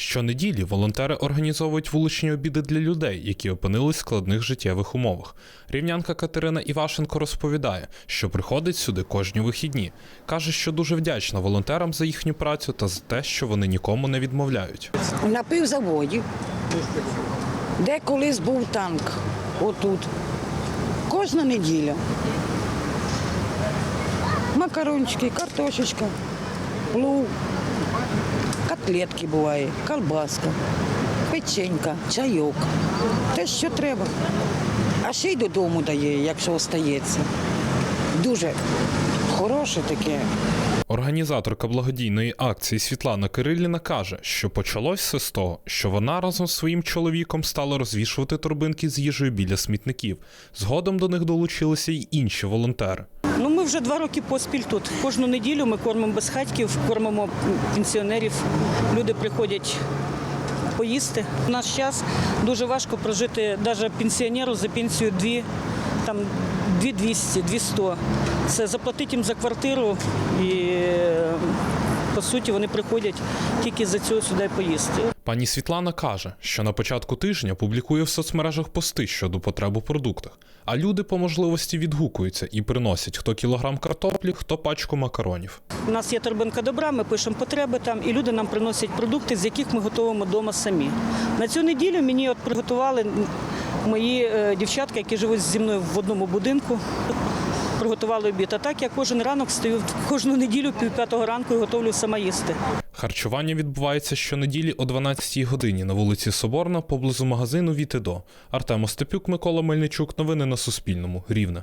Щонеділі волонтери організовують вуличні обіди для людей, які опинились в складних життєвих умовах. Рівнянка Катерина Івашенко розповідає, що приходить сюди кожні вихідні. каже, що дуже вдячна волонтерам за їхню працю та за те, що вони нікому не відмовляють. на пивзаводі, де колись був танк, отут. Кожна неділя. Макарончики, картошечка, плов, котлетки буває, колбаска, печенька, чайок. Те, що треба. А ще й додому дає, якщо остається. Дуже хороше таке. Організаторка благодійної акції Світлана Кириліна каже, що почалось все з того, що вона разом з своїм чоловіком стала розвішувати торбинки з їжею біля смітників. Згодом до них долучилися й інші волонтери. Вже два роки поспіль тут. Кожну неділю ми кормимо безхатьків, кормимо пенсіонерів. Люди приходять поїсти. У наш час дуже важко прожити навіть пенсіонеру за пенсію 2, там, 2200, 200. Це заплатити їм за квартиру і по суті вони приходять тільки за цього сюди поїсти. Пані Світлана каже, що на початку тижня публікує в соцмережах пости щодо потреб у продуктах, а люди по можливості відгукуються і приносять хто кілограм картоплі, хто пачку макаронів. У нас є торбинка добра, ми пишемо потреби там, і люди нам приносять продукти, з яких ми готуємо вдома самі. На цю неділю мені от приготували мої е, дівчатка, які живуть зі мною в одному будинку. Приготували обід. А так я кожен ранок стою кожну неділю пів п'ятого ранку і готовлю сама їсти. Харчування відбувається щонеділі о 12-й годині на вулиці Соборна поблизу магазину Вітидо. Артем Остапюк, Микола Мельничук. Новини на Суспільному. Рівне.